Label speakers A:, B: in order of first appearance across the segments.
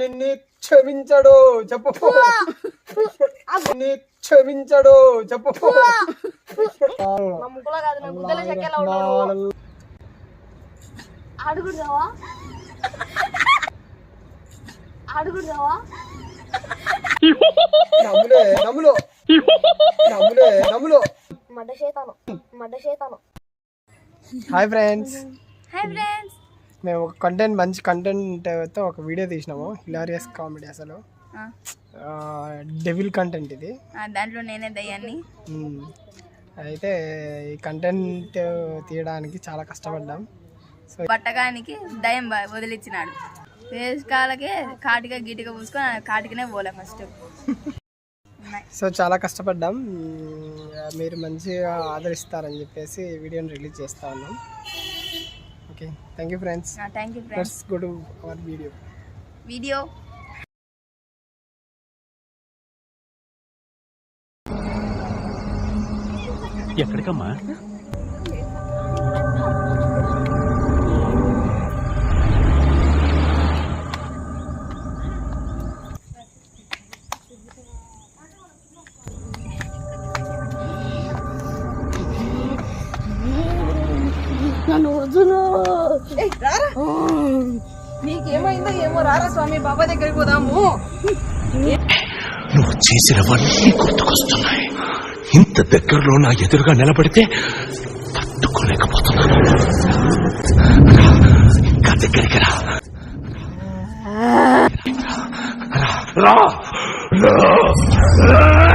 A: నిన్ను క్షమించడు చెప్పు. నిన్ను క్షమించడు చెప్పు.
B: అడుగుదావా అడుగుదావా
A: నమ్ములే నమ్ములో. హాయ్ ఫ్రెండ్స్
B: హాయ్ ఫ్రెండ్స్
A: మేము ఒక కంటెంట్ మంచి కంటెంట్తో ఒక వీడియో తీసినాము. హిలారియస్ కామెడీ అసలు. డెవిల్ కంటెంట్ ఇది.
B: దాంట్లో నేనే దయ్యాన్ని.
A: మ్మ్. అయితే ఈ కంటెంట్ తీయడానికి చాలా కష్టపడ్డాం. సో
B: పట్టకానికి దయ్యం వదిలిచ్చినాడు. వేసుకాలకే కాటిగా గిటిగా పూసుకొని కాటికనే పోలే ఫస్ట్
A: సో చాలా కష్టపడ్డాం. మీరు మంచిగా ఆదరిస్తారని చెప్పేసి ఈ వీడియోని రిలీజ్ చేస్తా ఉన్నాం. Okay thank you friends
B: thank you friends
A: let's go to our video
B: video
C: ఎక్కడికమ్మా?
D: ఏమో రారా స్వామి బాబా దగ్గరికి పోదాము.
C: నువ్వు చేసినవన్నీ గుర్తుకొస్తున్నాయి. ఇంత దగ్గరలో నా ఎదురుగా నిలబడితే తట్టుకోలేకపోతున్నాను. ఇంకా దగ్గరికి రా రా, రా.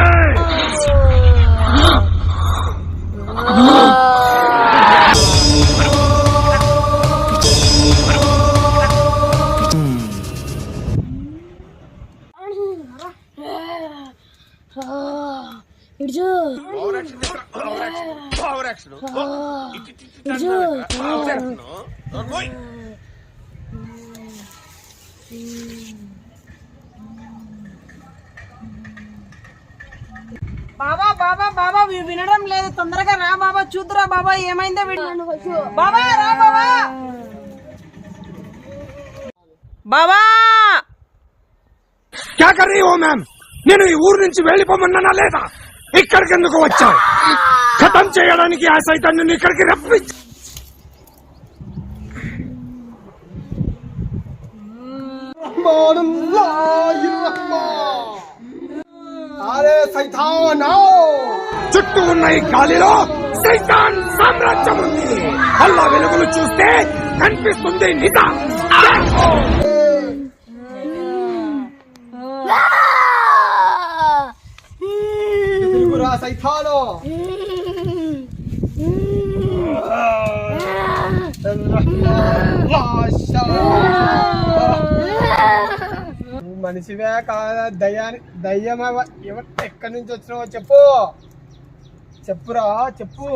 C: రా.
D: బాబా బాబా బాబా వినడం లేదు తొందరగా రా బాబా చూద్దురా బాబా ఏమైందో బాబా రా బాబా బాబా
C: ఓ మ్యామ్? నేను ఈ ఊరు నుంచి వెళ్ళిపోమన్నానా లేదా? ఇక్కడికి ఎందుకు వచ్చా ఖతం చేయడానికి ఆ సైతాన్ని ఇక్కడికి రప్పించి చుట్టూ ఉన్న ఈ గాలిలో సైతాన్ సామ్రాజ్యం ఉంది. అల్లా వెలుగులు చూస్తే కనిపిస్తుంది నిజం.
A: నువ్వు మనిషివే కాదా? దయ్యాని దయ్యం ఎవరు ఎక్కడి నుంచి వచ్చినావో చెప్పు. చెప్పురా చెప్పు.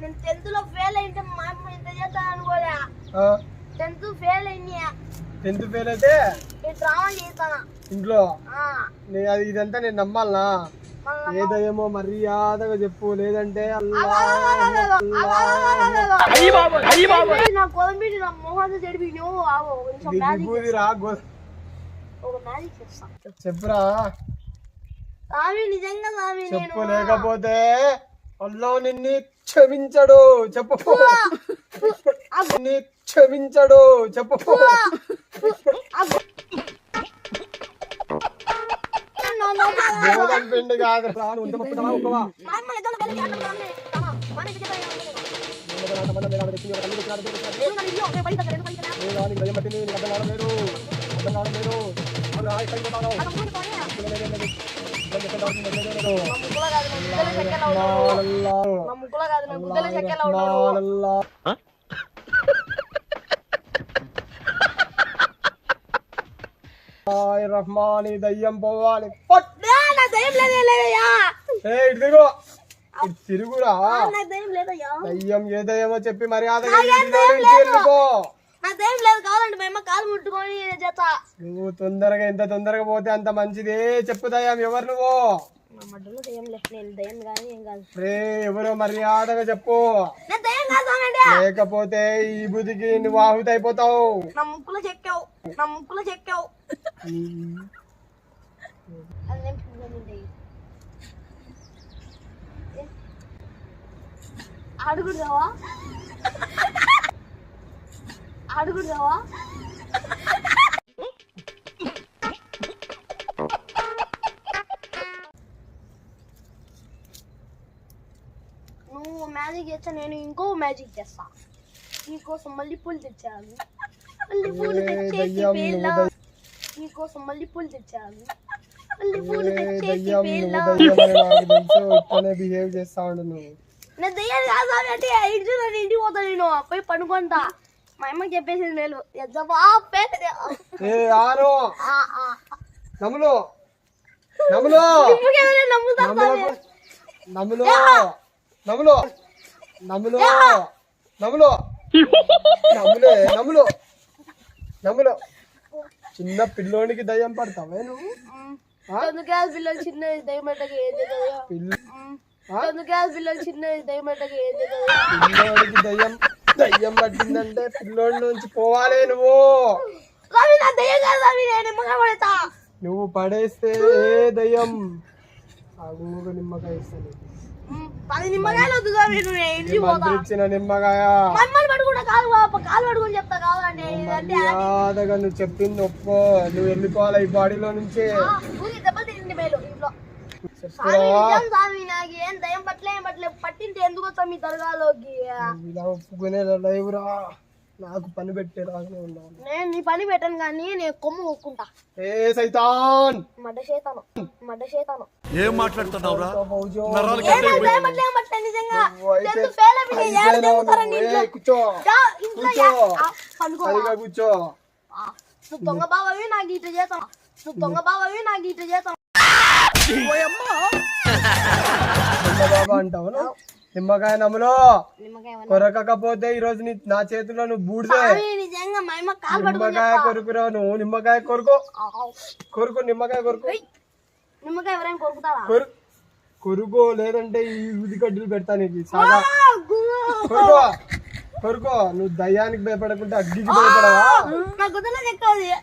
B: నేను టెన్త్లో ఫెయిల్ అయితే మా అమ్మ ఇంత చేస్తాను అనుకోలే. టెన్త్ ఫెయిల్ అయింది
A: టెన్త్ ఫెయిల్ అయితే?
B: నేను డ్రామా చేస్తాను?
A: ఇంట్లో? నే- అది ఇదంతా నేను నమ్మాలనా? ఏ దయ్యమో మర్యాదగా చెప్పు లేదంటే చెప్పురా. చెప్పు లేకపోతే అల్లా నిన్ను క్షమించడు చెప్పు. నిన్ను క్షమించడు చెప్పు. దేవదం కాదు. ఒక్కవా?
B: రెండు
A: రహ్మాని దయ్యం పోవాలి. పట్
B: దయ్యం లేదే లేదయ్యా.
A: ఏ తిరుగురా
B: లేదయ్యా.
A: దయ్యం దయ్యమో చెప్పి మర్యాద
B: దయ్యం లేదు. నా దయ్యం లేదు. కావాలంటే మా అమ్మ కాలు ముట్టుకొని చేస్తా.
A: నువ్వు తొందరగా ఎంత తొందరగా పోతే అంత మంచిది. చెప్పు దయ్యం ఎవరు నువ్వు?
E: నా మడ్డలో దయ్యం లే నేను దయ్యం కానీ ఏం కాదు.
A: రే ఎవరో మర్యాదగా చెప్పు.
E: నేను దయ్యం
A: లేకపోతే ఈ బుద్ధికి నువ్వు ఆహుతి అయిపోతావు.
E: నా ముక్కులో చెక్కావు నా ముక్కులో చెక్కావు అది నేను పిల్లలు ఉంటాయి అడుగుదావా అడుగుదావా నువ్వు మ్యాజిక్ చేస్తా నేను ఇంకో మ్యాజిక్ చేస్తా. నీకోసం మళ్ళీ పూలు తెచ్చాను. మళ్ళీ పూలు తెచ్చేసి. నీకోసం మళ్ళీ పూలు తెచ్చాను. మళ్ళీ పూలు తెచ్చేసి
A: బిహేవ్ చేస్తా ఉండు నువ్వు.
E: నేను దయ్యాలు కాదు స్వామి అంటే ఇంటి నేను ఇంటికి పోతా నేను. పోయి పనుకుంటా మా అమ్మకి చెప్పేసింది నేను
A: ఏ ఆరు. నమ్ములు నమ్ములు
E: నమ్ముతా
A: నమ్ములు నమ్ములు నమ్ములు నమ్ములు నమ్ములు నమ్ములే నమ్ములు నమ్ములు చిన్న పిల్లోనికి దయ్యం పడతావే నువ్వు?
E: పిల్లలు చిన్న దయమట్టకి ఏం
A: పిల్లోడికి దయ్యం దయ్యం పట్టిందంటే పిల్లోడి నుంచి పోవాలే నువ్వు. నువ్వు పడేస్తే ఏ దయ్యం? నిమ్మకాయ ఇస్తాను
E: పది నిమ్మకాయలు వద్దు
A: ఇచ్చిన నిమ్మకాయ. చెప్పింది ఒప్పుకో. నువ్వు వెళ్ళిపోవాలి ఈ బాడీలో నుంచి.
E: స్వామి నాకు ఏం దయ్యం పట్లే ఏం పట్లే పట్టింటే ఎందుకు వస్తాం మీ దర్గాలోకి?
A: ఇలా ఒప్పుకునే లేవురా? నాకు పని పెట్టే రాగానే ఉన్నావు.
E: నేను నీ పని పెట్టను కానీ నేను కొమ్ము ఒక్కుంటా
A: ఏ సైతాన్!
E: మడ్డ చేతాను మడ్డ చేతాను
F: ఏం మాట్లాడుతున్నావురా?
E: నిజంగా. ఫెయిల్ అయిపోయి ఇంట్లో?
A: కూర్చో.
E: పనుకో నువ్వు దొంగ బావవి నాకు ఇట్లా చేతాను నువ్వు దొంగ బావవి నాకు ఇట్లా చేతాను
A: బాబా అంటావు? నిమ్మకాయ నమ్ములో. కొరకకపోతే ఈ రోజు నీ నా చేతిలో నువ్వు బూడిదే.
E: పట్టుకుని
A: నిమ్మకాయ కొరుకురా నువ్వు. నిమ్మకాయ కొరుకు. కొరుకు నిమ్మకాయ కొరుకు.
E: నిమ్మకాయ
A: కొరుకో లేదంటే ఈ ఉది కడ్డీలు పెడతా నీకు. సాగా కొరుకో కొరుకో. నువ్వు దయ్యానికి భయపడకుంటే అగ్గికి భయపడవా?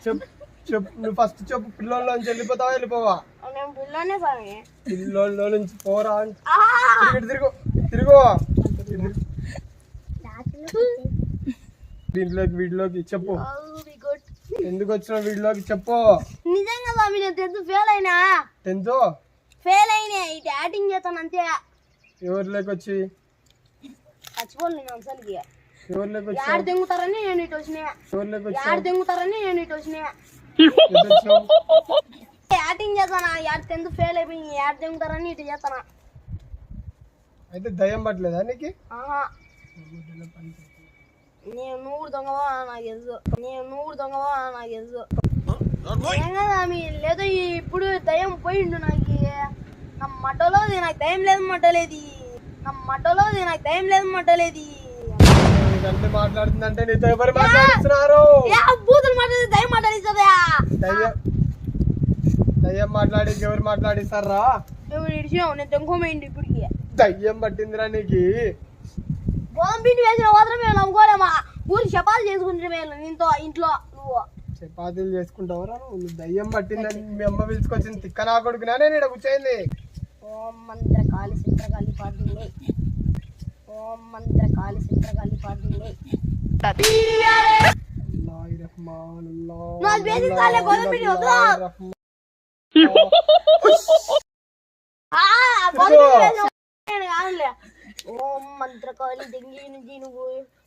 A: చెప్పు. చెప్పు నువ్వు ఫస్ట్ చెప్పు పిల్లోళ్ళలోంచి వెళ్ళిపోతావా వెళ్ళిపోవా? పిల్లోళ్ళ నుంచి పోరా తిరిగి తిరుగు. దీంట్లోకి వీడిలోకి చెప్పు. ఎందుకు వచ్చిన వీడిలోకి చెప్పు.
E: నిజంగా స్వామి నేను టెన్త్ ఫెయిల్ అయినా?
A: టెన్త్
E: ఫెయిల్ అయినా ఇటు యాక్టింగ్ చేస్తాను అంతే.
A: ఎవరిలోకి వచ్చి?
E: చచ్చిపోను నేను అసలుకి.
A: ఎవరిలోకి వచ్చి
E: యాడ్ తెంగుతారని నేను ఇటు వచ్చినా.
A: ఎవరిలోకి వచ్చి
E: యాడ్ తెంగుతారని నేను ఇటు వచ్చినా? యాక్టింగ్ చేస్తానా? యాడ్ టెన్త్ ఫెయిల్ అయిపోయి యాడ్ తెంగుతారని ఇటు చేస్తానా?
A: అయితే దయ్యం పట్టలేదా నీకు?
E: నేను నూరు దొంగవా నాకు తెలుసు నేను నూరు దొంగవా నాకు తెలుసు ఏం కదా మీ లేదో ఇప్పుడు దయ్యం పోయిండు నాకు. నా మడ్డలోది నాకు దయ్యం లేదు మడ్డలేది నా మడ్డలోది నాకు దయ్యం లేదు మడ్డలేది
A: అంటే మాట్లాడుతుందంటే నీతో ఎవరు మాట్లాడుతున్నారు?
E: బూతులు మాట్లాడి దయ్యం మాట్లాడిస్తుందా
A: దయ్యం. దయ్యం మాట్లాడి ఎవరు మాట్లాడిస్తారా?
E: నువ్వు ఇడిచినావు నేను దొంగమైంది ఇప్పటికి.
A: దయ్యం పట్టిందిరా నీకు.
E: గోధుమ పిండి వేసిన మాత్రం మేము నమ్ముకోలేమా? ఊరి చపాలు చేసుకుంటే మేము నీతో ఇంట్లో నువ్వు.
A: చపాతీలు చేసుకుంటావరా నువ్వు? దయ్యం పట్టిందని మీ అమ్మ పిలుచుకొచ్చింది. తిక్క నా కొడుకునా? నేను ఇక్కడ కూర్చోయింది.
E: ఓం
A: అల్లాహ్
E: నాకు బేసిక్ కాలే గోధుమ పిండి వద్దు
A: అల్లాహ్ రహ్మాన్.
E: ఆ, గోధుమ పిండి వేసిన నేను కాదులే ఓం మంత్రకాళి దెంగి నుంచి నువ్వు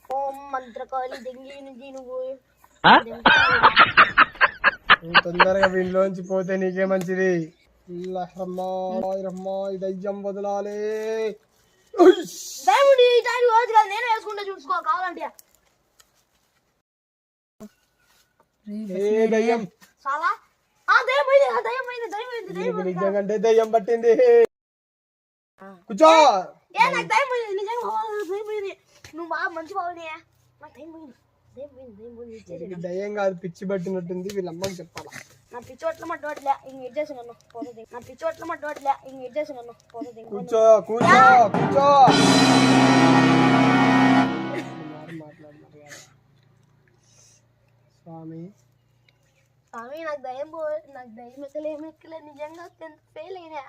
E: ఓం మంత్రకాళి దెంగి నుంచి నువ్వు
A: నువ్వు తొందరగా వీళ్ళలోంచి పోతే నీకే మంచిది. రహ్మాన్ ఈ దయ్యం వదలాలి.
E: ఈ టైం రోజు కాదు నేను వేసుకుంటే చూసుకో కావాలంటే. చాలా దయ్యం.
A: పట్టింది. కూర్చో.
E: ఏ నాకు దయ్యం పోయింది నిజంగా బావ, నాకు దయ్యం పోయింది. నువ్వు బాగా మంచి నాకు దయ్యం పోయింది పోయింది
A: కాదు పిచ్చి పట్టినట్టుంది వీళ్ళ అమ్మకి చెప్పాలా?
E: నా పిచ్చి పట్ల మట్టవట్లే ఇంక ఇచ్చేసి నన్ను పోతుంది నా పిచ్చి పట్ల మట్టవట్లే ఇంక ఇచ్చేసి నన్ను పోతుంది
A: కూర్చో కూర్చో కూర్చో. మాట్లాడుతున్నారు స్వామి.
E: స్వామి నాకు దయం పో నాకు దయం అసలు ఏమి నిజంగా టెన్త్ ఫెయిల్ అయినా.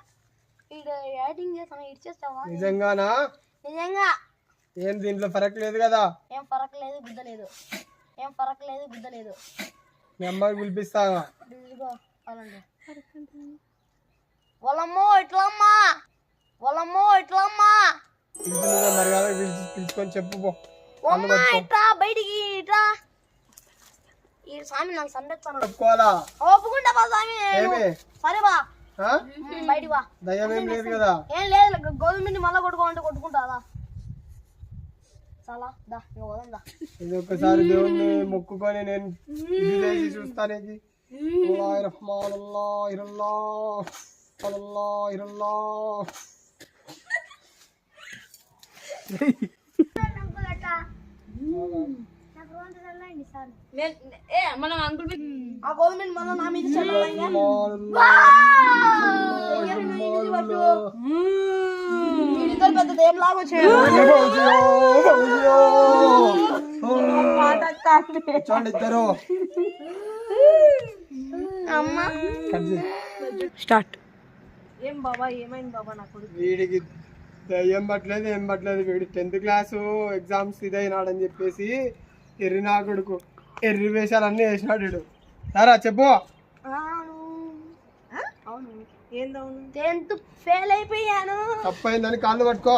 E: ఇక యాక్టింగ్ చేస్తాను ఇచ్చేస్తావా
A: నిజంగానా?
E: నిజంగా.
A: ఏం దీంట్లో ఫరక్ లేదు కదా?
E: ఏం ఫరక్ లేదు గుద్ద లేదు. ఏం ఫరక్ లేదు గుద్ద లేదు.
A: అమ్మకి పిలిపిస్తాగా
E: వాళ్ళమ్మో ఇట్లమ్మా వాళ్ళమ్మో ఇట్లమ్మా
A: పిలిచిన మర్యాద పిలిచి పిలుచుకొని చెప్పు పో
E: బయటికి ఈ స్వామి నాకు ఒప్పుకుంటా బా స్వామి
A: ఏమి
E: సరే బా
A: ఆ?
E: ఉమ్, బయటికి బా
A: దయ్యం ఏం లేదు కదా
E: ఏం లేదు గవర్నమెంట్ మళ్ళా చాలా దా ఇక పోదాం దా
A: ఇది ఒక్కసారి దేవుణ్ణి మొక్కుకొని నేను ఇది చేసి చూస్తానేది అల్లాహ్ రహ్మాన్ అల్లాహ్ ఇరల్లాహ్ అల్లాహ్ ఇరల్లాహ్
D: ఏ మనం అంకుల్
E: ఆ గవర్నమెంట్ మళ్ళా నా మీద చెడ్డలా పెద్ద
A: ఇద్దరు. చేయి.
D: స్టార్ట్. ఏం బాబా ఏమైంది బాబా నా కొడుకు?
A: వీడికి దయ్యం పట్టలేదు ఏం పట్టలేదు. వీడు టెన్త్ క్లాసు ఎగ్జామ్స్ ఇదైనాడని చెప్పేసి ఎర్రి నా కొడుకు ఎర్రి వేషాలన్నీ వేసినాడు వీడు. సరా చెప్పు.
E: అవును. టెన్త్ ఫెయిల్ అయిపోయాను.
A: తప్పైందని కాళ్ళు పట్టుకో.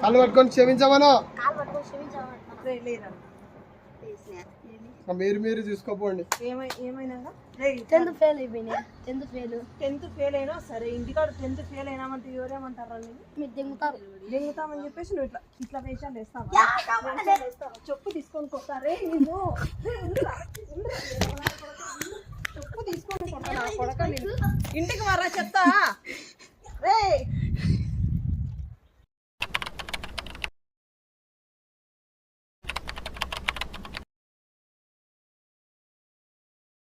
A: కాళ్ళు పట్టుకొని క్షమించమను.
E: కాలు పట్టుకొని క్షమించామంటున్నా
D: రే లేరా?
A: మీరు మీరు చూసుకోపోండి.
E: టెన్త్ ఫెయిల్ అయిపోయినా. Tenth fail.
D: టెన్త్ ఫెయిల్ అయినా సరే ఇంటికాడ టెన్త్ ఫెయిల్ అయినామంటే ఎవరేమంటారా నేను
E: మీరు దిగుతారు.
D: దెంగుతామని చెప్పేసి నువ్వు ఇట్లా ఇట్లా వేషాలు వేస్తావా? చెప్పు తీసుకొని కొడతా. రే నేను ఇంటికి మరా చెప్తా రే